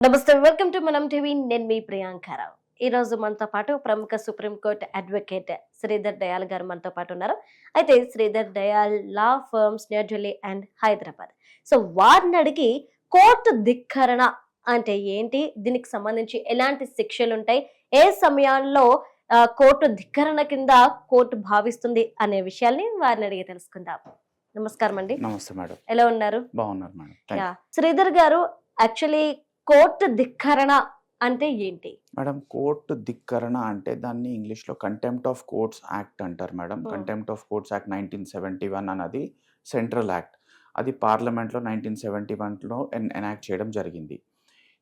నమస్తే welcome to మనం TV. నేను మీ ప్రియాంకారావు ఈ రోజు మనతో పాటు ప్రముఖ సుప్రీంకోర్టు అడ్వకేట్ శ్రీధర్ దయాల్ గారు మనతో పాటు ఉన్నారు. అయితే Sridhar Dayal law firms New Delhi and Hyderabad. So వారిని అడిగి కోర్టు ధిక్కరణ అంటే ఏంటి? దీనికి సంబంధించి ఎలాంటి శిక్షలు ఉంటాయి? ఏ సమయాల్లో కోర్టు ధిక్కరణ కింద కోర్టు భావిస్తుంది అనే విషయాల్ని వారిని అడిగి తెలుసుకుందాం. నమస్కారం అండి నమస్తే మేడం. ఎలా ఉన్నారు? బాగున్నారు మేడం. శ్రీధర్ గారు యాక్చువల్లీ కోర్టు ధిక్కరణ అంటే ఏంటి? మేడం కోర్టు ధిక్కరణ అంటే దాన్ని ఇంగ్లీష్లో కంటెంప్ట్ ఆఫ్ కోర్ట్స్ యాక్ట్ అంటారు madam. Contempt of courts act nineteen seventy one అన్నది సెంట్రల్ యాక్ట్ అది పార్లమెంట్లో నైన్టీన్ సెవెంటీ వన్లో ఎనాక్ట్ చేయడం జరిగింది.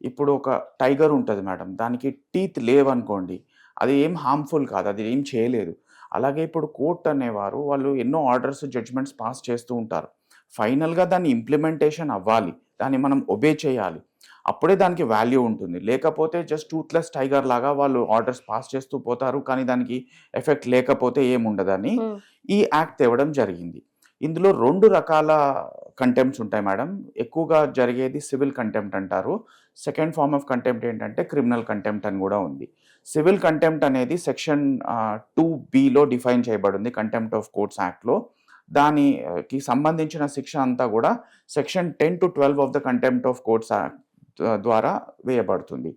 ఇప్పుడు ఒక టైగర్ ఉంటుంది మేడం. దానికి టీత్ లేవనుకోండి అది ఏం హార్మ్ఫుల్ కాదు అది ఏం చేయలేదు. అలాగే ఇప్పుడు కోర్ట్ అనేవారు వాళ్ళు ఎన్నో ఆర్డర్స్ జడ్జ్మెంట్స్ పాస్ చేస్తూ ఉంటారు. ఫైనల్గా దాన్ని ఇంప్లిమెంటేషన్ అవ్వాలి. దాన్ని మనం ఒబే చేయాలి. అప్పుడే దానికి వాల్యూ ఉంటుంది. లేకపోతే జస్ట్ టూత్లెస్ టైగర్ లాగా వాళ్ళు ఆర్డర్స్ పాస్ చేస్తూ పోతారు కానీ దానికి ఎఫెక్ట్ లేకపోతే ఏముండదని Hmm. ఈ యాక్ట్ తేవడం జరిగింది. ఇందులో రెండు రకాల కంటెంప్ట్స్ ఉంటాయి మేడం ఎక్కువగా జరిగేది సివిల్ కంటెంప్ట్ అంటారు. సెకండ్ ఫార్మ్ ఆఫ్ కంటెంప్ట్ ఏంటంటే క్రిమినల్ కంటెంప్ట్ అని కూడా ఉంది. సివిల్ కంటెంప్ట్ అనేది సెక్షన్ టూ బిలో డిఫైన్ చేయబడింది కంటెంప్ట్ ఆఫ్ కోర్ట్స్ యాక్ట్లో దానికి సంబంధించిన శిక్ష అంతా కూడా section ten to twelve of the contempt of courts act ద్వారా వేయబడుతుంది.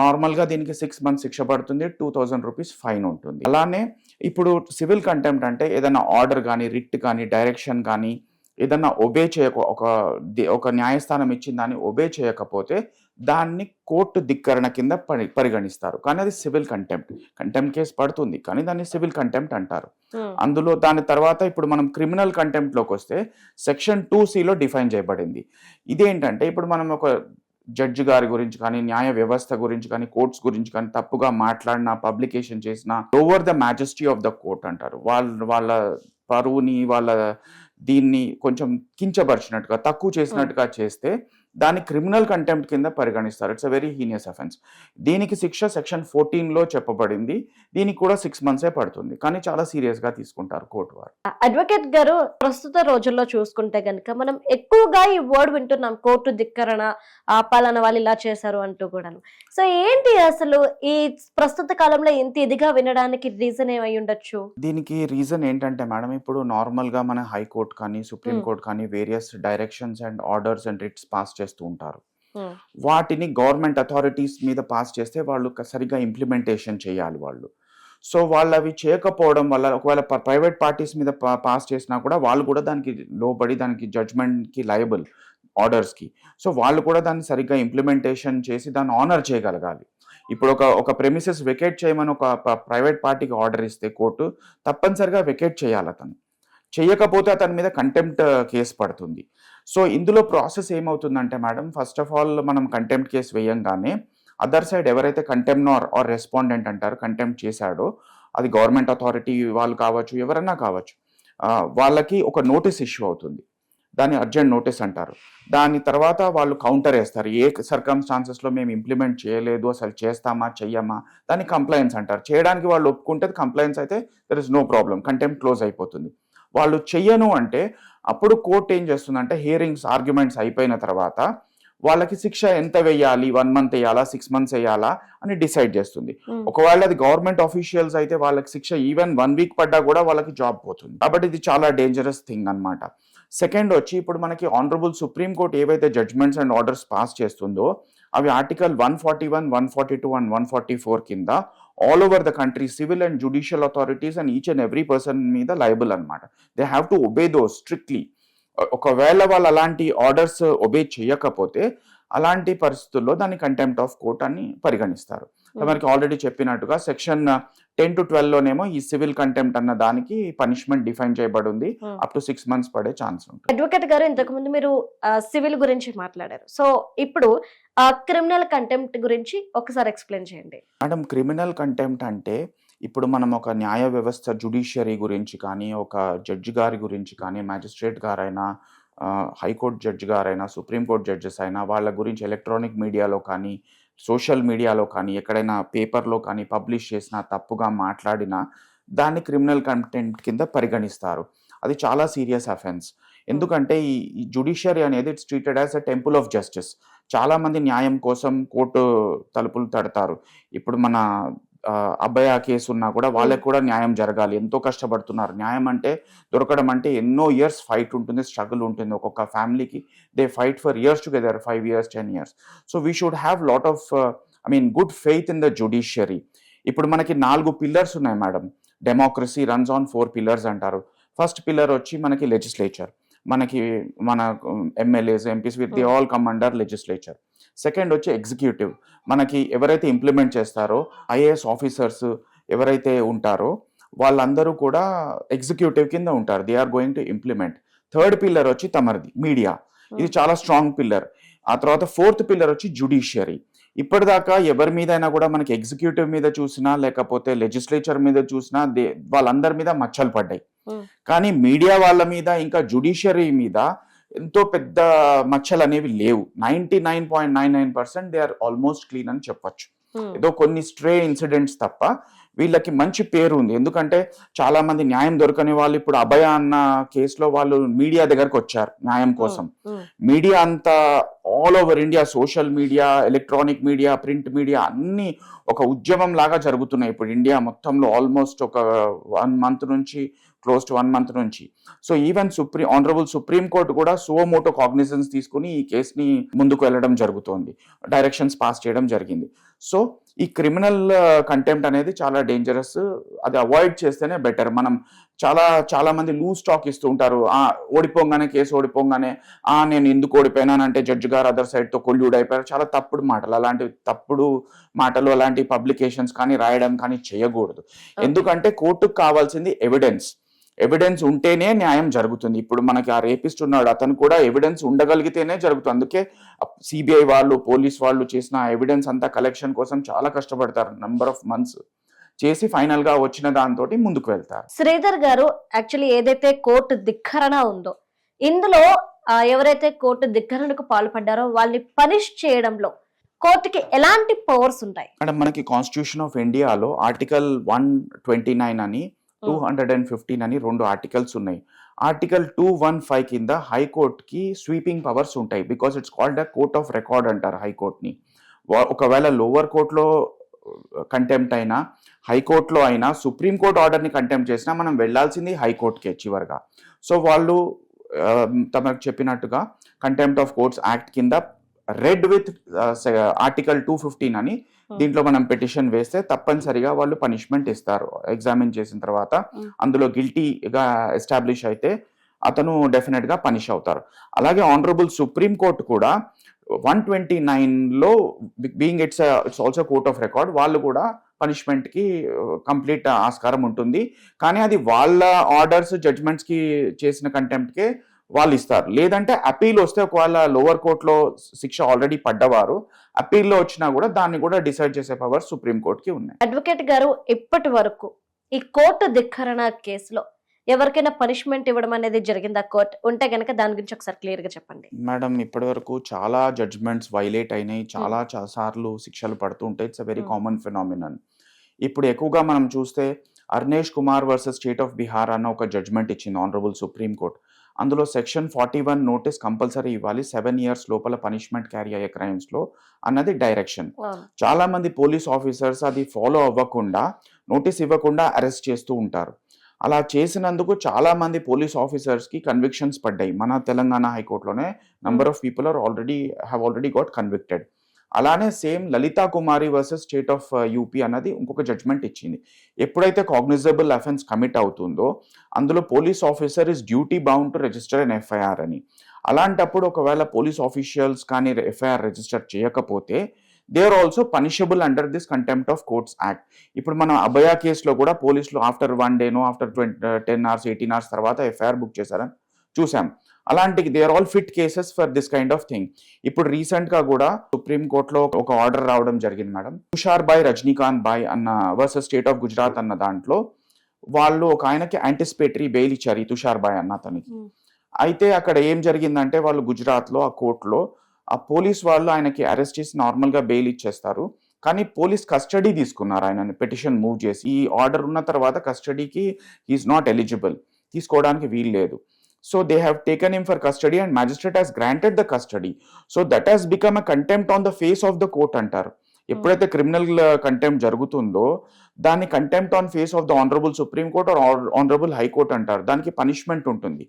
నార్మల్గా దీనికి సిక్స్ మంత్స్ శిక్ష పడుతుంది టూ థౌజండ్ రూపీస్ ఫైన్ ఉంటుంది. అలానే ఇప్పుడు సివిల్ కంటెంప్ట్ అంటే ఏదైనా ఆర్డర్ కానీ రిట్ కానీ డైరెక్షన్ కానీ ఏదన్నా ఒబే చేయక ఒక ఒక న్యాయస్థానం ఇచ్చిన దాన్ని ఒబే చేయకపోతే దాన్ని కోర్టు ధిక్కరణ కింద పరి పరిగణిస్తారు. కానీ అది సివిల్ కంటెంప్ట్ కంటెంప్ట్ కేసు పడుతుంది. కానీ దాన్ని సివిల్ కంటెంప్ట్ అంటారు. అందులో దాని తర్వాత ఇప్పుడు మనం క్రిమినల్ కంటెంప్ట్లోకి వస్తే సెక్షన్ టూ సిలో డిఫైన్ చేయబడింది. ఇదేంటంటే ఇప్పుడు మనం ఒక జడ్జి గారి గురించి కానీ న్యాయ వ్యవస్థ గురించి కానీ కోర్ట్స్ గురించి కానీ తప్పుగా మాట్లాడినా పబ్లికేషన్ చేసిన over the majesty of the court అంటారు. వాళ్ళ వాళ్ళ పరువుని వాళ్ళ దీన్ని కొంచెం కించపరిచినట్టుగా తక్కువ చేసినట్టుగా చేస్తే దాన్ని క్రిమినల్ కంటెంప్ట్ కింద పరిగణిస్తారు. It's a very heinous offence దీనికి శిక్ష సెక్షన్ ఫోర్టీన్లో చెప్పబడింది. దీనికి కూడా సిక్స్ మంత్సే పడుతుంది. కానీ చాలా సీరియస్గా తీసుకుంటారు కోర్టు వారు. Uh, అడ్వకేట్ గారు ప్రస్తుత రోజుల్లో చూసుకుంటే కనుక మనం ఎక్కువగా ఈ వర్డ్ వింటున్నాం. కోర్టు ధిక్కరణ ఆ పలానా వాళ్ళు ఇలా చేశారు అంటూ కూడాను. సో ఏంటి అసలు ఈ ప్రస్తుత కాలంలో ఇంత ఇదిగా వినడానికి రీజన్ ఏమై ఉండొచ్చు దీనికి రీజన్ ఏంటంటే మేడం ఇప్పుడు నార్మల్గా మన హైకోర్టు కానీ సుప్రీం Hmm. కోర్ట్ కానీ various directions and orders and writs pass చేస్తూ ఉంటారు Hmm. వాటిని గవర్నమెంట్ అథారిటీస్ మీద పాస్ చేస్తే వాళ్ళు సరిగ్గా ఇంప్లిమెంటేషన్ చేయాలి వాళ్ళు సో వాళ్ళు అవి చేయకపోవడం వల్ల ఒకవేళ ప్రైవేట్ పార్టీస్ మీద పాస్ చేసినా కూడా వాళ్ళు కూడా దానికి లోబడి దానికి జడ్జ్మెంట్కి లయబుల్ ఆర్డర్స్కి. సో వాళ్ళు కూడా దాన్ని సరిగ్గా ఇంప్లిమెంటేషన్ చేసి దాన్ని ఆనర్ చేయగలగాలి. ఇప్పుడు ఒక ఒక ప్రెమిసెస్ వెకేట్ చేయమని ఒక ప్రైవేట్ పార్టీకి ఆర్డర్ ఇస్తే కోర్టు తప్పనిసరిగా వెకేట్ చేయాలి అతను. చేయకపోతే అతని మీద కంటెంప్ట్ కేసు uh, పడుతుంది. సో ఇందులో ప్రాసెస్ ఏమవుతుందంటే మేడం ఫస్ట్ ఆఫ్ ఆల్ మనం కంటెంప్ట్ కేసు వేయంగానే అదర్ సైడ్ ఎవరైతే కంటెంప్నర్ ఆర్ రెస్పాండెంట్ అంటారు కంటెంప్ట్ చేశాడో అది గవర్నమెంట్ అథారిటీ వాళ్ళు కావచ్చు ఎవరన్నా కావచ్చు uh, వాళ్ళకి ఒక నోటీస్ ఇష్యూ అవుతుంది. దాన్ని అర్జెంట్ నోటీస్ అంటారు. దాని తర్వాత వాళ్ళు కౌంటర్ వేస్తారు. ఏ సర్కమ్స్టాన్సెస్లో మేము ఇంప్లిమెంట్ చేయలేదు అసలు చేస్తామా చెయ్యమా దాన్ని కంప్లైన్స్ అంటారు. చేయడానికి వాళ్ళు ఒప్పుకుంటే కంప్లైన్స్ అయితే there is no problem contempt close అయిపోతుంది. వాళ్ళు చెయ్యను అంటే అప్పుడు కోర్ట్ ఏం చేస్తుందంటే హియరింగ్స్ ఆర్గ్యుమెంట్స్ అయిపోయిన తర్వాత వాళ్ళకి శిక్ష ఎంత వేయాలి వన్ మంత్ వేయాలా సిక్స్ మంత్స్ వేయాలా అని డిసైడ్ చేస్తుంది. ఒకవేళ అది గవర్నమెంట్ ఆఫీషియల్స్ అయితే వాళ్ళకి శిక్ష ఈవెన్ వన్ వీక్ పడ్డా కూడా వాళ్ళకి జాబ్ పోతుంది. కాబట్టి ఇది చాలా డేంజరస్ థింగ్ అన్నమాట. సెకండ్ వచ్చి ఇప్పుడు మనకి ఆనరబుల్ సుప్రీం కోర్ట్ ఏవైతే జడ్జ్మెంట్స్ అండ్ ఆర్డర్స్ పాస్ చేస్తుందో అవి article one forty one one forty two and one forty four కింద all over the country civil and judicial authorities and each and every person మీద liable అనమాట they have to obey though strictly ఒకవేళ వాళ్ళు అలాంటి orders obey చేయకపోతే అలాంటి పరిస్థితుల్లో దాన్ని కంటెంప్ట్ ఆఫ్ కోర్ట్ అని పరిగణిస్తారు. మనకి ఆల్రెడీ చెప్పినట్టుగా సెక్షన్ టెన్ టు ట్వెల్వ్ లోనేమో ఈ సివిల్ కంటెంప్ట్ అన్న దానికి పనిష్మెంట్ డిఫైన్ చేయబడి ఉంది Hmm. Up to six months పడే ఛాన్స్ ఉంటుంది. అడ్వకేట్ గారు ఇంతకు ముందు మీరు సివిల్ గురించి మాట్లాడారు. సో ఇప్పుడు క్రిమినల్ కంటెంప్ట్ గురించి ఒకసారి ఎక్స్ప్లెయిన్ చేయండి. మేడం క్రిమినల్ కంటెంప్ట్ అంటే ఇప్పుడు మనం ఒక న్యాయ వ్యవస్థ జుడిషియరీ గురించి కానీ ఒక జడ్జి గారి గురించి కానీ మ్యాజిస్ట్రేట్ గారైనా హైకోర్టు జడ్జి గారైనా సుప్రీంకోర్టు జడ్జెస్ అయినా వాళ్ళ గురించి ఎలక్ట్రానిక్ మీడియాలో కానీ సోషల్ మీడియాలో కానీ ఎక్కడైనా పేపర్లో కానీ పబ్లిష్ చేసినా తప్పుగా మాట్లాడినా దాన్ని క్రిమినల్ కంటెంట్ కింద పరిగణిస్తారు. అది చాలా సీరియస్ అఫెన్స్. ఎందుకంటే ఈ జుడిషియరీ అనేది it's treated as a temple of justice. చాలామంది న్యాయం కోసం కోర్టు తలుపులు తడతారు. ఇప్పుడు మన ఆ కేసు ఉన్నా కూడా వాళ్ళకి కూడా న్యాయం జరగాలి. ఎంతో కష్టపడుతున్నారు. న్యాయం అంటే దొరకడం అంటే ఎన్నో ఇయర్స్ ఫైట్ ఉంటుంది స్ట్రగుల్ ఉంటుంది. ఒక్కొక్క ఫ్యామిలీకి they fight for years together five years ten years. So we should have lot of I mean good faith in the judiciary. ఇప్పుడు మనకి నాలుగు పిల్లర్స్ ఉన్నాయి madam. Democracy runs on four pillars అంటారు. First pillar వచ్చి మనకి legislature. మనకి మన MLAs MPs with the Hmm. All come under legislature second వచ్చి ఎగ్జిక్యూటివ్ మనకి ఎవరైతే ఇంప్లిమెంట్ చేస్తారో ఐఏఎస్ ఆఫీసర్స్ ఎవరైతే ఉంటారో వాళ్ళందరూ కూడా ఎగ్జిక్యూటివ్ కింద ఉంటారు. They are going to implement third pillar వచ్చి తమరిది మీడియా ఇది చాలా స్ట్రాంగ్ పిల్లర్ ఆ తర్వాత ఫోర్త్ పిల్లర్ వచ్చి జుడిషియరీ ఇప్పటిదాకా ఎవరి మీదైనా కూడా మనకి ఎగ్జిక్యూటివ్ మీద చూసినా లేకపోతే లెజిస్లేచర్ మీద చూసినా దే వాళ్ళందరి మీద మచ్చలు పడ్డాయి. Hmm. కానీ మీడియా వాళ్ళ మీద ఇంకా జుడిషియరీ మీద ఎంతో పెద్ద మచ్చలు అనేవి లేవు. Ninety nine point nine nine percent they are almost clean అని చెప్పొచ్చు. ఏదో కొన్ని స్ట్రే ఇన్సిడెంట్స్ తప్ప వీళ్ళకి మంచి పేరు ఉంది ఎందుకంటే చాలా మంది న్యాయం దొరకని వాళ్ళు ఇప్పుడు అభయ అన్న కేసులో వాళ్ళు మీడియా దగ్గరకు వచ్చారు న్యాయం కోసం. ఉమ్, మీడియా అంతా all over India social media electronic media print media అన్ని ఒక ఉద్యమం లాగా జరుగుతున్నాయి. ఇప్పుడు ఇండియా మొత్తంలో ఆల్మోస్ట్ ఒక వన్ మంత్ నుంచి క్లోజ్ టు వన్ మంత్ నుంచి. So even supreme honourable supreme court కూడా సువోమోటో కాగ్నిజెన్స్ తీసుకుని ఈ కేసుని ముందుకు వెళ్ళడం జరుగుతోంది. డైరెక్షన్స్ పాస్ చేయడం జరిగింది. సో ఈ క్రిమినల్ కంటెంప్ట్ అనేది చాలా డేంజరస్ అది అవాయిడ్ చేస్తేనే బెటర్ మనం చాలా చాలా మంది లూజ్ టాక్ ఇస్తూ ఉంటారు. ఆ ఓడిపోగానే కేసు ఓడిపోగానే ఆ నేను ఎందుకు ఓడిపోయినానంటే జడ్జి గారు అదర్ సైడ్తో కొల్యూడ్ అయిపోయారు చాలా తప్పుడు మాటలు. అలాంటి తప్పుడు మాటలు అలాంటి పబ్లికేషన్స్ కానీ రాయడం కానీ చేయకూడదు. ఎందుకంటే కోర్టుకు కావాల్సింది ఎవిడెన్స్ ఎవిడెన్స్ ఉంటేనే న్యాయం జరుగుతుంది. ఇప్పుడు మనకి ఆ రేపిస్ట్ ఉన్నాడు అతను కూడా ఎవిడెన్స్ ఉండగలిగితేనే జరుగుతుంది. అందుకే సిబిఐ వాళ్ళు పోలీస్ వాళ్ళు చేసిన ఎవిడెన్స్ అంతా కలెక్షన్ కోసం చాలా కష్టపడతారు నంబర్ ఆఫ్ మంత్స్ చేసి ఫైనల్గా వచ్చిన దాంతో ముందుకు వెళ్తారు. శ్రీధర్ గారు యాక్చువల్లీ ఏదైతే కోర్టు ధిక్కరణ ఉందో ఇందులో ఎవరైతే కోర్టు ధిక్కరణకు పాల్పడ్డారో వాళ్ళని పనిష్ చేయడంలో కోర్టుకి ఎలాంటి పవర్స్ ఉంటాయి? మేడం మనకి కాన్స్టిట్యూషన్ ఆఫ్ ఇండియాలో ఆర్టికల్ వన్ ట్వంటీ నైన్ అని టూ హండ్రెడ్ అండ్ ఫిఫ్టీన్ అని రెండు ఆర్టికల్స్ ఉన్నాయి. ఆర్టికల్ టూ వన్ ఫైవ్ కింద హైకోర్టుకి స్వీపింగ్ పవర్స్ ఉంటాయి. Because it's called a court of record అంటారు హైకోర్ట్ని. ఒకవేళ లోవర్ కోర్టులో కంటెంప్ట్ అయినా హైకోర్టులో అయినా సుప్రీంకోర్టు ఆర్డర్ని కంటెంప్ట్ చేసినా మనం వెళ్ళాల్సింది హైకోర్టుకే చివరిగా. సో వాళ్ళు um, తమకు చెప్పినట్టుగా కంటెంప్ట్ ఆఫ్ కోర్ట్స్ యాక్ట్ కింద read with article two fifteen అని దీంట్లో మనం పిటిషన్ వేస్తే తప్పనిసరిగా వాళ్ళు పనిష్మెంట్ ఇస్తారు. ఎగ్జామిన్ చేసిన తర్వాత. అందులో గిల్టీగా ఎస్టాబ్లిష్ అయితే అతను డెఫినెట్గా పనిష్ అవుతారు. అలాగే ఆనరబుల్ సుప్రీం కోర్ట్ కూడా వన్ ట్వంటీ నైన్లో being it's it's also court of record వాళ్ళు కూడా పనిష్మెంట్కి కంప్లీట్ ఆస్కారం ఉంటుంది. కానీ అది వాళ్ళ ఆర్డర్స్ జడ్జ్మెంట్స్కి చేసిన కంటెంప్ట్ కే వాళ్ళు ఇస్తారు. లేదంటే అపీల్ వస్తే ఒకవేళ లోవర్ కోర్టులో శిక్ష ఆల్రెడీ పడ్డవారు అపీల్లో వచ్చినా కూడా దాన్ని కూడా డిసైడ్ చేసే పవర్ సుప్రీం కోర్టుకి ఉన్నాయి. అడ్వకేట్ గారు ఇప్పటి వరకు ఈ కోర్టు ధిక్కరణ కేసులో ఎవరికైనా పనిష్మెంట్ ఇవ్వడం అనేది జరిగిందా కోర్టు? ఉంటే గనక దాని గురించి ఒకసారి క్లియర్గా చెప్పండి. మేడం ఇప్పటి వరకు చాలా జడ్జ్మెంట్స్ వైలేట్ అయినాయి. చాలా చా- సార్లు శిక్షలు పడుతూ ఉంటాయి it's a very Hmm. Common phenomenon ఇప్పుడు ఎక్కువగా మనం చూస్తే Arnesh Kumar versus state of Bihar అన్న ఒక జడ్జ్మెంట్ ఇచ్చింది ఆనరబుల్ సుప్రీం కోర్ట్. అందులో section forty one notice compulsory ఇవ్వాలి. సెవెన్ ఇయర్స్ లోపల పనిష్మెంట్ క్యారీ అయ్యే crimes లో అన్నది డైరెక్షన్. చాలా మంది పోలీస్ ఆఫీసర్స్ అది ఫాలో అవ్వకుండా నోటీస్ ఇవ్వకుండా అరెస్ట్ చేస్తూ ఉంటారు. అలా చేసినందుకు చాలా మంది పోలీస్ ఆఫీసర్స్కి కన్విక్షన్స్ పడ్డాయి. మన Telangana హైకోర్టులోనే number of people are already have already got convicted అలానే same Lalitha Kumari versus state of UP అన్నది ఇంకొక జడ్జ్మెంట్ ఇచ్చింది. ఎప్పుడైతే కాగ్నిజబుల్ అఫెన్స్ కమిట్ అవుతుందో అందులో police officer is duty bound to register an FIR అని. అలాంటప్పుడు ఒకవేళ పోలీస్ ఆఫీషియల్స్ కానీ ఎఫ్ఐఆర్ రిజిస్టర్ చేయకపోతే they are also punishable under this contempt of courts act ఇప్పుడు మనం అభయ కేసులో కూడా పోలీసులు after one డేనో after twenty ten hours eighteen hours తర్వాత ఎఫ్ఐఆర్ బుక్ చేశారని చూసాం అలాంటి they are all fit cases for this kind of thing ఇప్పుడు రీసెంట్గా కూడా సుప్రీం కోర్టులో ఒక ఆర్డర్ రావడం జరిగింది madam. Tushar bye Rajnikant bye అన్న వర్సెస్ స్టేట్ ఆఫ్ గుజరాత్ అన్న దాంట్లో వాళ్ళు ఒక ఆయనకి యాంటిసిపేటరీ బెయిల్ ఇచ్చారు ఈ తుషార్ బాయ్ అన్న అతనికి. Hmm. అయితే అక్కడ ఏం జరిగిందంటే వాళ్ళు గుజరాత్లో ఆ కోర్టులో ఆ పోలీస్ వాళ్ళు ఆయనకి అరెస్ట్ చేసి నార్మల్గా బెయిల్ ఇచ్చేస్తారు. కానీ పోలీస్ కస్టడీ తీసుకున్నారు ఆయనని పిటిషన్ మూవ్ చేసి. ఈ ఆర్డర్ ఉన్న తర్వాత కస్టడీకి ఈజ్ నాట్ ఎలిజిబుల్ తీసుకోవడానికి వీలు లేదు. So they have taken him for custody and magistrate has granted the custody. So that has become a contempt on the face of the court అంటారు ఎప్పుడైతే క్రిమినల్ కంటెంప్ట్ జరుగుతుందో దాన్ని contempt on face of the honourable supreme court or honourable high court అంటారు. దానికి punishment ఉంటుంది.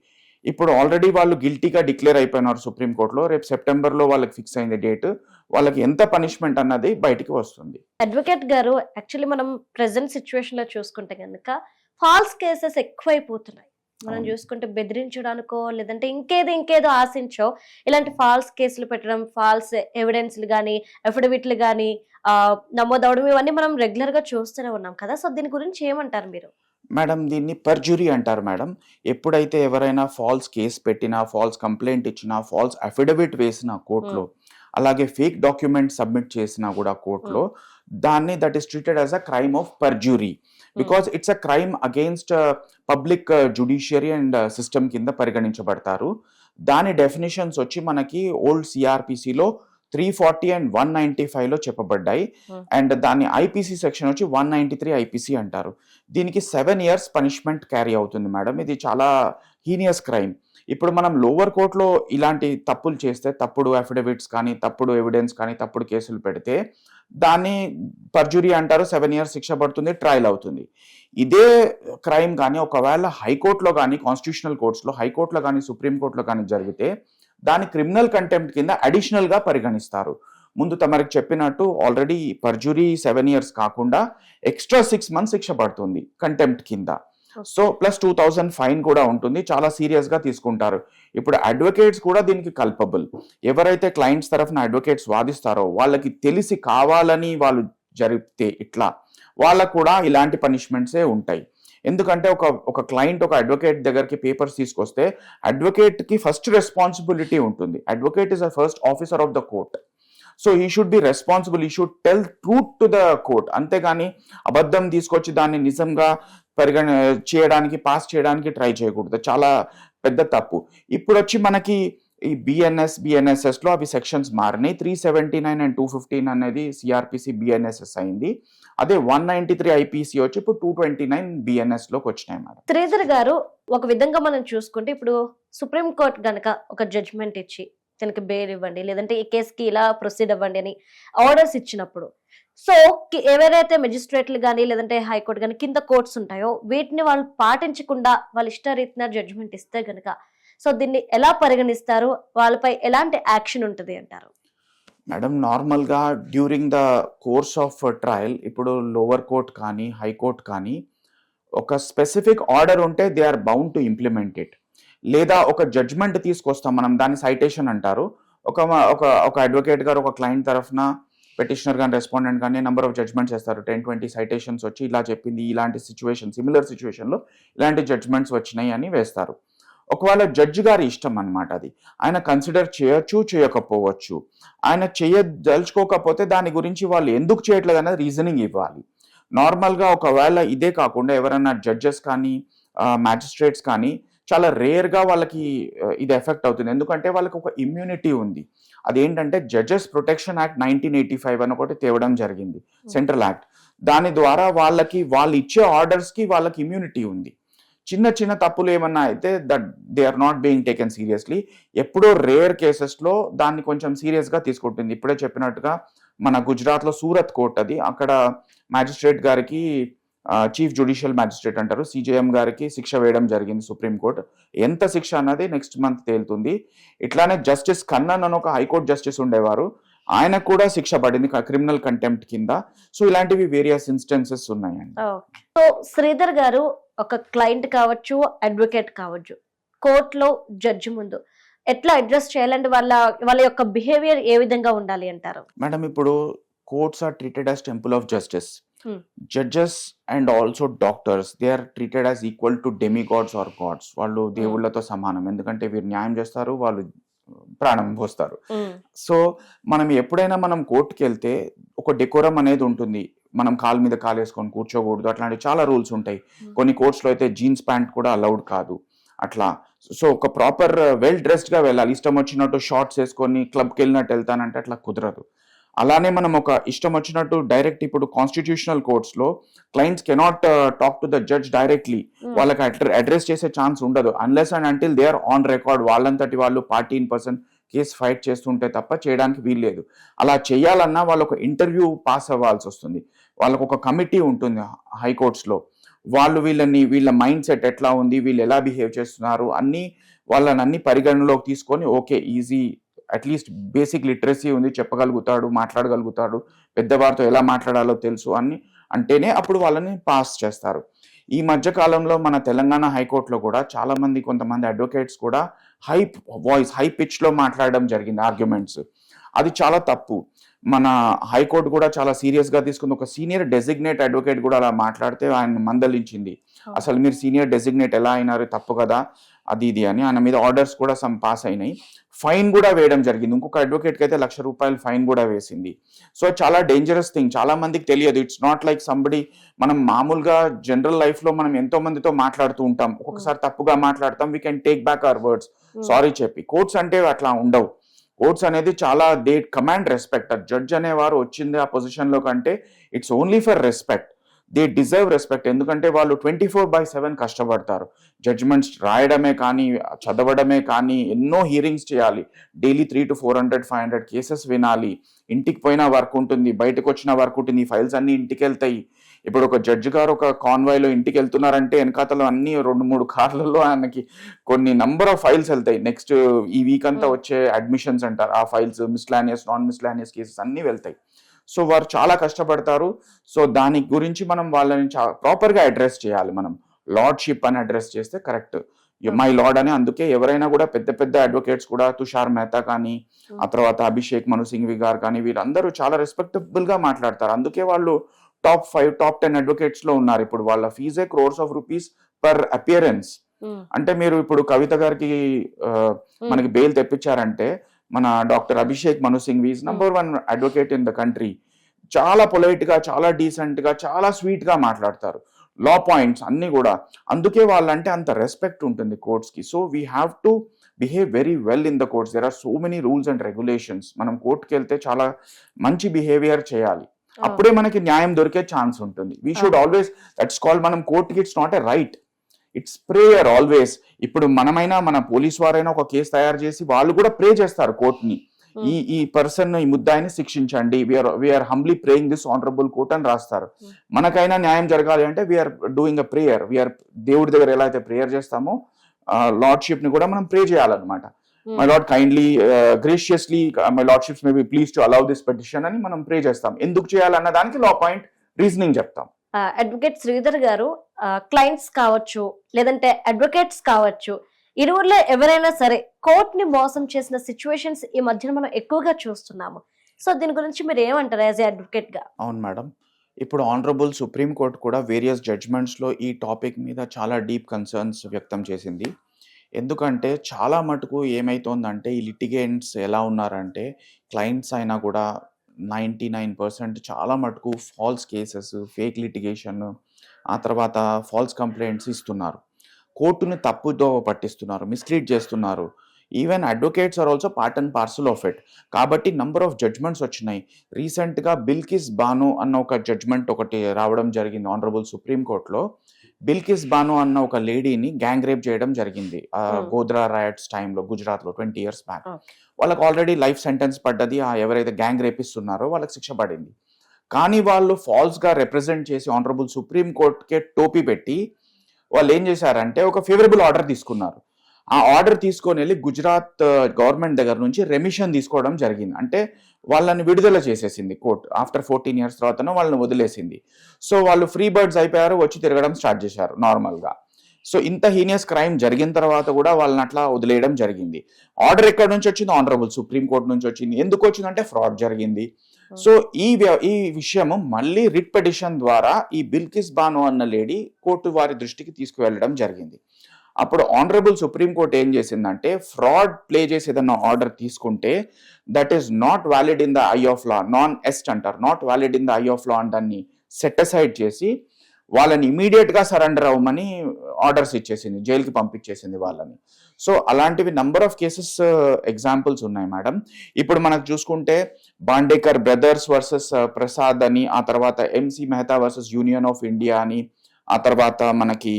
ఇప్పుడు already వాళ్ళు గిల్టీగా డిక్లేర్ అయిపోయినారు సుప్రీం కోర్టులో రేపు సెప్టెంబర్లో వాళ్ళకి ఫిక్స్ అయింది డేట్ వాళ్ళకి ఎంత పనిష్మెంట్ అన్నది బయటికి వస్తుంది. అడ్వకేట్ గారు యాక్చువల్లీ మనం ప్రెసెంట్ సిచ్యువేషన్లో చూసుకుంటే కనుక ఫాల్స్ కేసెస్ ఎక్కువైపోతున్నాయి. మనం. చూసుకుంటే బెదిరించడానికో లేదంటే ఇంకేదో ఇంకేదో ఆశించో ఇలాంటి ఫాల్స్ కేసులు పెట్టడం ఫాల్స్ ఎవిడెన్స్లు కానీ ఎఫిడవిట్లు కానీ నమోదవడం ఇవన్నీ మనం రెగ్యులర్గా చూస్తూనే ఉన్నాం కదా. సో దీని గురించి ఏమంటారు మీరు? మేడం దీన్ని పర్జురీ అంటారు మేడం. ఎప్పుడైతే ఎవరైనా ఫాల్స్ కేసు పెట్టినా ఫాల్స్ కంప్లైంట్ ఇచ్చినా ఫాల్స్ అఫిడవిట్ వేసినా కోర్టులో అలాగే ఫేక్ డాక్యుమెంట్ సబ్మిట్ చేసినా కూడా కోర్టులో దాన్ని that is treated as a crime of perjury because it's a crime against public judiciary and system కింద పరిగణించబడతారు. దాని డెఫినేషన్స్ వచ్చి మనకి old సిఆర్పిసిలో three forty and one ninety ఫైవ్లో చెప్పబడ్డాయి. Hmm. అండ్ దాని ఐపీసీ సెక్షన్ వచ్చి వన్ నైంటీ త్రీ ఐపీసీ అంటారు. దీనికి సెవెన్ ఇయర్స్ పనిష్మెంట్ క్యారీ అవుతుంది మేడం. ఇది చాలా హీనియస్ క్రైమ్ ఇప్పుడు మనం లోవర్ కోర్టులో ఇలాంటి తప్పులు చేస్తే తప్పుడు అఫిడవిట్స్ కానీ తప్పుడు ఎవిడెన్స్ కానీ తప్పుడు కేసులు పెడితే దాన్ని పర్జురీ అంటారు సెవెన్ ఇయర్స్ శిక్ష పడుతుంది ట్రయల్ అవుతుంది. ఇదే క్రైమ్ కానీ ఒకవేళ హైకోర్టులో కానీ కాన్స్టిట్యూషనల్ కోర్ట్స్లో హైకోర్టులో కానీ సుప్రీంకోర్టులో కానీ జరిగితే దాని క్రిమినల్ కంటెంప్ట్ కింద అడిషనల్గా పరిగణిస్తారు. ముందు తమరికి చెప్పినట్టు ఆల్రెడీ పర్జురీ సెవెన్ ఇయర్స్ కాకుండా ఎక్స్ట్రా సిక్స్ మంత్స్ శిక్ష పడుతుంది కంటెంప్ట్ కింద. So plus two thousand fine కూడా ఉంటుంది. చాలా సీరియస్గా తీసుకుంటారు. ఇప్పుడు అడ్వకేట్స్ కూడా దీనికి కల్పబుల్ ఎవరైతే క్లయింట్స్ తరఫున అడ్వకేట్స్ వాదిస్తారో వాళ్ళకి తెలిసి కావాలని వాళ్ళు జరిపితే ఇట్లా వాళ్ళకు కూడా ఇలాంటి పనిష్మెంట్సే ఉంటాయి. ఎందుకంటే ఒక ఒక క్లయింట్ ఒక అడ్వకేట్ దగ్గరికి పేపర్స్ తీసుకొస్తే అడ్వకేట్కి ఫస్ట్ రెస్పాన్సిబిలిటీ ఉంటుంది. Advocate is a first officer of the court so he should be responsible he should tell truth to the court అంతేగాని అబద్ధం తీసుకొచ్చి దాన్ని నిజంగా పరిగణ చేయడానికి పాస్ చేయడానికి ట్రై చేయకూడదు. చాలా పెద్ద తప్పు. ఇప్పుడు వచ్చి మనకి ఈ బిఎన్ఎస్ బిఎన్ఎస్ఎస్లో అవి సెక్షన్స్ మారినాయి. Three seventy nine and two fifteen అనేది సిఆర్పిసి బిఎన్ఎస్ఎస్ అయింది. అదే వన్ నైన్టీ త్రీ ఐపీసీ వచ్చి ఇప్పుడు టూ ట్వంటీ నైన్ బిఎన్ఎస్లోకి వచ్చినాయి మేడం. శ్రీధర్ గారు ఒక విధంగా మనం చూసుకుంటే ఇప్పుడు సుప్రీం కోర్ట్ గనక ఒక జడ్జ్మెంట్ ఇచ్చి తనకి బెయిల్ ఇవ్వండి లేదంటే ఈ కేసుకి ఇలా ప్రొసీడ్ అవ్వండి అని ఆర్డర్స్ ఇచ్చినప్పుడు. సో ఎవరైతే మెజిస్ట్రేట్లు కానీ లేదంటే హైకోర్టు కానీ కింద కోర్ట్స్ ఉంటాయో వీటిని వాళ్ళు పాటించకుండా వాళ్ళ ఇష్టరీతిన జడ్జ్మెంట్ ఇస్తే గనక సో దీన్ని ఎలా పరిగణిస్తారు? వాళ్ళపై ఎలాంటి యాక్షన్ ఉంటుంది అంటారు? మేడం నార్మల్గా during the course of trial ఇప్పుడు లోవర్ కోర్ట్ కానీ హైకోర్ట్ కానీ ఒక స్పెసిఫిక్ ఆర్డర్ ఉంటే they are bound to implement it లేదా ఒక జడ్జ్మెంట్ తీసుకొస్తాం మనం దాన్ని సైటేషన్ అంటారు. ఒక ఒక ఒక అడ్వకేట్ గారు ఒక క్లయింట్ తరఫున పెటిషనర్ కానీ రెస్పాండెంట్ కానీ నెంబర్ ఆఫ్ జడ్జ్మెంట్స్ చేస్తారు. టెన్ ట్వంటీ సైటేషన్స్ వచ్చి ఇలా చెప్పింది ఇలాంటి సిచ్యువేషన్ సిమిలర్ సిచ్యువేషన్లో ఇలాంటి జడ్జ్మెంట్స్ వచ్చినాయి అని వేస్తారు. ఒకవేళ జడ్జి గారి ఇష్టం అనమాట అది. ఆయన కన్సిడర్ చేయొచ్చు చేయకపోవచ్చు. ఆయన చేయదలుచుకోకపోతే దాని గురించి వాళ్ళు ఎందుకు చేయట్లేదు అనేది రీజనింగ్ ఇవ్వాలి. నార్మల్గా ఒకవేళ ఇదే కాకుండా ఎవరైనా జడ్జెస్ కానీ మ్యాజిస్ట్రేట్స్ కానీ చాలా రేర్గా వాళ్ళకి ఇది ఎఫెక్ట్ అవుతుంది. ఎందుకంటే వాళ్ళకి ఒక ఇమ్యూనిటీ ఉంది. అదేంటంటే judges protection act nineteen eighty five అని ఒకటి తేవడం జరిగింది. సెంట్రల్ యాక్ట్ దాని ద్వారా వాళ్ళకి వాళ్ళు ఇచ్చే ఆర్డర్స్కి వాళ్ళకి ఇమ్యూనిటీ ఉంది. చిన్న చిన్న తప్పులు ఏమన్నా అయితే that they are not being taken seriously ఎప్పుడో రేర్ కేసెస్లో దాన్ని కొంచెం సీరియస్గా తీసుకుంటుంది. ఇప్పుడే చెప్పినట్టుగా మన గుజరాత్లో సూరత్ కోర్ట్ అది. అక్కడ మ్యాజిస్ట్రేట్ గారికి చీఫ్ జ్యుడిషియల్ మ్యాజిస్ట్రేట్ అంటారు. సిజేఎం గారికి శిక్ష వేయడం జరిగింది సుప్రీంకోర్టు ఎంత శిక్ష అన్నది నెక్స్ట్ మంత్ తేలుతుంది. ఇట్లానే జస్టిస్ కన్నన్ అని ఒక హైకోర్టు జస్టిస్ ఉండేవారు. ఆయన కూడా శిక్ష పడింది క్రిమినల్ కంటెంప్ట్ కింద. సో ఇలాంటివి వేరియస్ ఇన్స్టెన్సెస్ ఉన్నాయండి. సో శ్రీధర్ గారు ఒక క్లయింట్ కావచ్చు అడ్వకేట్ కావచ్చు కోర్టులో జడ్జి ముందు ఎట్లా అడ్రస్ చేయాలంటే వాళ్ళ వాళ్ళ యొక్క బిహేవియర్ ఏ విధంగా ఉండాలి అంటారు? మేడం ఇప్పుడు courts are treated as temple of justice. Judges and also doctors they are treated as equal to demigods or gods వాళ్ళు దేవుళ్ళతో సమానం. ఎందుకంటే వీరు న్యాయం చేస్తారు వాళ్ళు ప్రాణం పోస్తారు. సో మనం ఎప్పుడైనా మనం కోర్టుకి వెళ్తే ఒక డెకోరం అనేది ఉంటుంది. మనం కాలు మీద కాలు వేసుకొని కూర్చోకూడదు. అట్లాంటి చాలా రూల్స్ ఉంటాయి. Hmm. కొన్ని కోర్ట్స్లో అయితే జీన్స్ ప్యాంట్ కూడా అలౌడ్ కాదు. అట్లా. సో ఒక ప్రాపర్ వెల్ డ్రెస్డ్గా వెళ్ళాలి. ఇష్టం వచ్చినట్టు షార్ట్స్ వేసుకొని క్లబ్కి వెళ్ళినట్టు వెళ్తానంటే అట్లా కుదరదు. అలానే మనం ఒక ఇష్టం వచ్చినట్టు డైరెక్ట్ ఇప్పుడు constitutional కోర్ట్స్లో clients cannot talk to the judge directly. వాళ్ళకి అడ్రస్ చేసే ఛాన్స్ ఉండదు. Unless and until they are on record వాళ్ళంతటి వాళ్ళు party in person case fight చేస్తుంటే తప్ప చేయడానికి వీల్లేదు. అలా చేయాలన్నా వాళ్ళు ఒక ఇంటర్వ్యూ పాస్ అవ్వాల్సి వస్తుంది. వాళ్ళకు ఒక కమిటీ ఉంటుంది హైకోర్ట్స్లో వాళ్ళు వీళ్ళని వీళ్ళ మైండ్ సెట్ ఎట్లా ఉంది వీళ్ళు ఎలా బిహేవ్ చేస్తున్నారు అన్ని వాళ్ళని అన్ని పరిగణనలోకి తీసుకొని okay easy at least basic literacy ఉంది చెప్పగలుగుతాడు మాట్లాడగలుగుతాడు పెద్దవారితో ఎలా మాట్లాడాలో తెలుసు అని అంటేనే అప్పుడు వాళ్ళని పాస్ చేస్తారు. ఈ మధ్య కాలంలో మన తెలంగాణ హైకోర్టులో కూడా చాలా మంది కొంతమంది అడ్వకేట్స్ కూడా హై వాయిస్ హై పిచ్లో మాట్లాడడం జరిగింది ఆర్గ్యుమెంట్స్. అది చాలా తప్పు. మన హైకోర్టు కూడా చాలా సీరియస్గా తీసుకుంది. ఒక సీనియర్ డెసిగ్నేట్ అడ్వకేట్ కూడా అలా మాట్లాడితే ఆయన మందలించింది. అసలు మీరు సీనియర్ డెసిగ్నేట్ ఎలా అయినారు? తప్పు కదా. అది ఇది అని ఆయన మీద ఆర్డర్స్ కూడా సమ్ పాస్ అయినాయి. ఫైన్ కూడా వేయడం జరిగింది. ఇంకొక అడ్వకేట్కి అయితే లక్ష రూపాయలు ఫైన్ కూడా వేసింది. సో చాలా డేంజరస్ థింగ్ చాలా మందికి తెలియదు. ఇట్స్ నాట్ లైక్ సంబడి మనం మామూలుగా జనరల్ లైఫ్లో మనం ఎంతో మందితో మాట్లాడుతూ ఉంటాం. ఒక్కొక్కసారి తప్పుగా మాట్లాడతాం. We can take back our words Hmm. Sorry చెప్పి. కోర్ట్స్ అంటే అట్లా ఉండవు. కోర్ట్స్ అనేది చాలా దే కమాండ్ రెస్పెక్ట్ జడ్జ్ అనేవారు వచ్చింది ఆ పొజిషన్లో కంటే it's only for respect they deserve respect ఎందుకంటే వాళ్ళు ట్వంటీ ఫోర్ బై సెవెన్ కష్టపడతారు. జడ్జ్మెంట్స్ రాయడమే కానీ చదవడమే కానీ ఎన్నో హియరింగ్స్ చేయాలి. Daily three to four hundred five hundred cases వినాలి. ఇంటికి పోయిన వర్క్ ఉంటుంది బయటకు వచ్చిన వర్క్ ఉంటుంది ఈ ఫైల్స్ అన్ని ఇంటికి వెళ్తాయి. ఇప్పుడు ఒక జడ్జి గారు ఒక కాన్వాయ్లో ఇంటికి వెళ్తున్నారంటే వెనకాతలో అన్ని రెండు మూడు కార్లలో ఆయనకి కొన్ని నంబర్ ఆఫ్ ఫైల్స్ వెళ్తాయి. నెక్స్ట్ ఈ వీక్ అంతా Hmm. వచ్చే అడ్మిషన్స్ అంటారు. ఆ files miscellaneous non miscellaneous cases అన్ని వెళ్తాయి. సో వారు చాలా కష్టపడతారు. సో దాని గురించి మనం వాళ్ళని ప్రాపర్గా అడ్రస్ చేయాలి మనం. లార్డ్షిప్ అని అడ్రస్ చేస్తే కరెక్ట్ మై లార్డ్ అని అందుకే ఎవరైనా కూడా పెద్ద పెద్ద అడ్వకేట్స్ కూడా తుషార్ మెహతా కానీ ఆ తర్వాత అభిషేక్ మను సింఘ్వి గారు కానీ వీళ్ళందరూ చాలా రెస్పెక్టబుల్గా మాట్లాడతారు. అందుకే వాళ్ళు టాప్ ఫైవ్ టాప్ టెన్ అడ్వకేట్స్లో ఉన్నారు. ఇప్పుడు వాళ్ళ ఫీజే crores of rupees per appearance Hmm. అంటే మీరు ఇప్పుడు కవిత గారికి ఆ, మనకి బెయిల్ తెప్పించారంటే మన doctor Abhishek Manu Singhvi is number one advocate in the country చాలా పొలైట్గా చాలా డీసెంట్గా చాలా స్వీట్గా మాట్లాడతారు. లా పాయింట్స్ అన్ని కూడా. అందుకే వాళ్ళంటే అంత రెస్పెక్ట్ ఉంటుంది కోర్ట్స్కి. So we have to behave very well in the courts there are so many rules and regulations మనం కోర్టుకి వెళ్తే చాలా మంచి బిహేవియర్ చేయాలి. Oh. అప్పుడే మనకి న్యాయం దొరికే ఛాన్స్ ఉంటుంది. We should always that's call మనం కోర్టుకి it's not a right it's prayer always ఇప్పుడు మనమైనా మన పోలీస్ వారైనా ఒక కేసు తయారు చేసి వాళ్ళు కూడా ప్రే చేస్తారు కోర్టుని. Hmm. ఈ ఈ పర్సన్ ఈ ముద్దాయిని శిక్షించండి. We are we are humbly praying this honourable court అని రాస్తారు. Hmm. మనకైనా న్యాయం జరగాలి అంటే we are doing a prayer we are దేవుడి దగ్గర ఎలా అయితే ప్రేయర్ చేస్తామో లార్డ్షిప్ని కూడా మనం ప్రే చేయాలన్నమాట. My lord kindly graciously my lordships may be please to allow this petition అని మనం ప్రే చేస్తాం. ఎందుకు చేయాలన్న దానికి లా పాయింట్ రీజనింగ్ చెప్తాం. అడ్వకేట్ శ్రీధర్ గారు క్లయింట్స్ కావచ్చు లేదంటే అడ్వకేట్స్ కావచ్చు ఇరువురులో ఎవరైనా సరే కోర్ట్ని మోసం చేసిన సిచ్యువేషన్స్ ఈ మధ్యన మనం ఎక్కువగా చూస్తున్నాము. సో దీని గురించి మీరు ఏమంటారు యాజ్ ఏ అడ్వకేట్గా? అవును మేడం. ఇప్పుడు ఆనరబుల్ సుప్రీం కోర్ట్ కూడా వేరియస్ జడ్జ్మెంట్స్లో ఈ టాపిక్ మీద చాలా డీప్ కన్సర్న్స్ వ్యక్తం చేసింది. ఎందుకంటే చాలా మటుకు ఏమైతోందంటే ఈ లిటిగేంట్స్ ఎలా ఉన్నారంటే క్లయింట్స్ అయినా కూడా నైంటీ నైన్ పర్సెంట్ చాలా మటుకు ఫాల్స్ కేసెస్ ఫేక్ లిటిగేషన్ ఆ తర్వాత ఫాల్స్ కంప్లైంట్స్ ఇస్తున్నారు. కోర్టుని తప్పుదో పట్టిస్తున్నారు మిస్లీడ్ చేస్తున్నారు. Even advocates are also part and parcel of it. కాబట్టి నంబర్ ఆఫ్ జడ్జ్మెంట్స్ వచ్చినాయి. రీసెంట్గా బిల్కిస్ బాను అన్న ఒక జడ్జ్మెంట్ ఒకటి రావడం జరిగింది ఆనరబుల్ సుప్రీం కోర్టులో. బిల్కిస్ బాను అన్న ఒక లేడీని గ్యాంగ్ రేప్ చేయడం జరిగింది. ఆ Hmm. గోద్రా రాయట్స్ టైంలో గుజరాత్లో ట్వంటీ ఇయర్స్ బ్యాక్. వాళ్ళకి ఆల్రెడీ లైఫ్ సెంటెన్స్ పడ్డది. ఆ ఎవరైతే గ్యాంగ్ రేపిస్తున్నారో వాళ్ళకి శిక్ష పడింది. కానీ వాళ్ళు ఫాల్స్గా రిప్రజెంట్ చేసి ఆనరబుల్ సుప్రీం కోర్టుకే టోపీ పెట్టి వాళ్ళు ఏం చేశారంటే ఒక ఫేవరబుల్ ఆర్డర్ తీసుకున్నారు. ఆ ఆర్డర్ తీసుకొని వెళ్ళి గుజరాత్ uh, గవర్నమెంట్ దగ్గర నుంచి రెమిషన్ తీసుకోవడం జరిగింది. అంటే వాళ్ళని విడుదల చేసేసింది కోర్ట్ ఆఫ్టర్ ఫోర్టీన్ ఇయర్స్ తర్వాత వాళ్ళని వదిలేసింది. సో వాళ్ళు ఫ్రీ బర్డ్స్ అయిపోయారు వచ్చి తిరగడం స్టార్ట్ చేశారు నార్మల్గా సో ఇంత హీనియస్ క్రైమ్ జరిగిన తర్వాత కూడా వాళ్ళని అట్లా వదిలేయడం జరిగింది. ఆర్డర్ ఎక్కడి నుంచి వచ్చింది? ఆనరబుల్ సుప్రీం కోర్టు నుంచి వచ్చింది. ఎందుకు వచ్చిందంటే ఫ్రాడ్ జరిగింది. సో ఈ ఈ విషయము మళ్ళీ రిట్ పిటిషన్ ద్వారా ఈ బిల్కిస్ బాను అన్న లేడీ కోర్టు వారి దృష్టికి తీసుకువెళ్ళడం జరిగింది. అప్పుడు ఆనరబుల్ సుప్రీం కోర్ట్ ఏం చేసిందంటే ఫ్రాడ్ ప్లే చేసి ఏదన్నా ఆర్డర్ తీసుకుంటే that is not valid in the eye of law non est అంటారు not valid in the eye of law అని దాన్ని సెట్ అసైడ్ చేసి వాళ్ళని ఇమీడియట్గా సరెండర్ అవ్వమని ఆర్డర్స్ ఇచ్చేసింది జైలుకి పంపించేసింది వాళ్ళని. సో అలాంటివి నంబర్ ఆఫ్ కేసెస్ ఎగ్జాంపుల్స్ ఉన్నాయి మేడం ఇప్పుడు మనకు చూసుకుంటే బాండేకర్ బ్రదర్స్ వర్సెస్ ప్రసాద్ అని ఆ తర్వాత MC Mehta versus union of India అని ఆ తర్వాత మనకి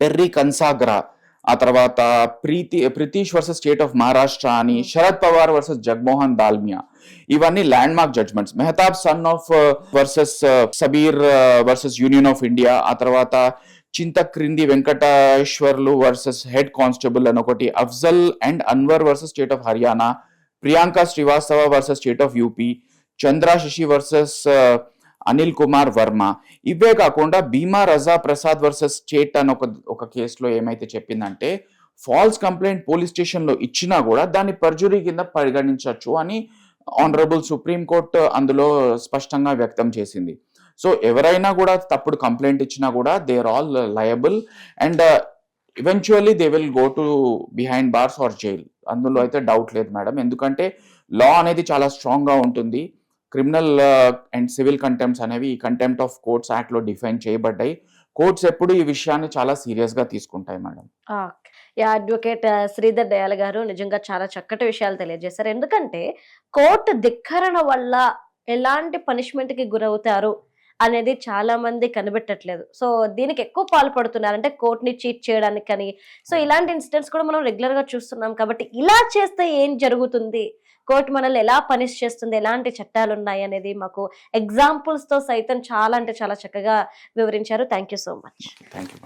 పెర్రీ కన్సాగ్రా ఆ తర్వాత Preeti Pritish versus state of Maharashtra అని శరద్ పవార్ వర్సెస్ జగ్మోహన్ దాల్మియా ఇవన్నీ landmark judgments Mehtab son of versus Sabir versus union of India ఆ తర్వాత Chintakrindi Venkateswarlu versus head constable అని ఒకటి Afzal and Anwar versus state of Haryana Priyanka Srivastava versus state of UP Chandra Shashi versus Anil Kumar Verma. ఇవే కాకుండా Bhima Raja Prasad versus state అని ఒక ఒక కేసులో ఏమైతే చెప్పిందంటే ఫాల్స్ కంప్లైంట్ పోలీస్ స్టేషన్లో ఇచ్చినా కూడా దాన్ని పర్జురీ కింద పరిగణించవచ్చు అని ఆనరబుల్ సుప్రీం కోర్ట్ అందులో స్పష్టంగా వ్యక్తం చేసింది. సో ఎవరైనా కూడా తప్పుడు కంప్లైంట్ ఇచ్చినా కూడా they are all liable and eventually they will go to behind bars or jail అందులో అయితే డౌట్ లేదు మేడం ఎందుకంటే లా అనేది చాలా స్ట్రాంగ్గా ఉంటుంది. క్రిమినల్ అండ్ సివిల్ కంటెంప్ట్స్ అనేవి ఈ కంటెంప్ట్ ఆఫ్ కోర్ట్స్ యాక్ట్లో డిఫైన్ చేయబడ్డాయి. కోర్ట్స్ ఎప్పుడు ఈ విషయాన్ని చాలా సీరియస్గా తీసుకుంటాయి madam advocate uh, Sridhar Dayal గారు నిజంగా చాలా చక్కటి విషయాలు తెలియజేశారు. ఎందుకంటే కోర్టు ధిక్కరణ వల్ల ఎలాంటి పనిష్మెంట్కి గురవుతారు? అనేది చాలా మంది కనిపెట్టట్లేదు. సో దీనికి ఎక్కువ పాల్పడుతున్నారు అంటే కోర్టుని చీట్ చేయడానికి కానీ సో ఇలాంటి ఇన్సిడెంట్స్ కూడా మనం రెగ్యులర్గా చూస్తున్నాం కాబట్టి ఇలా చేస్తే ఏం జరుగుతుంది? కోర్టు మనల్ని ఎలా పనిష్ చేస్తుంది? ఎలాంటి చట్టాలు ఉన్నాయి అనేది మాకు ఎగ్జాంపుల్స్తో సైతం చాలా అంటే చాలా చక్కగా వివరించారు. Thank you so much. Thank you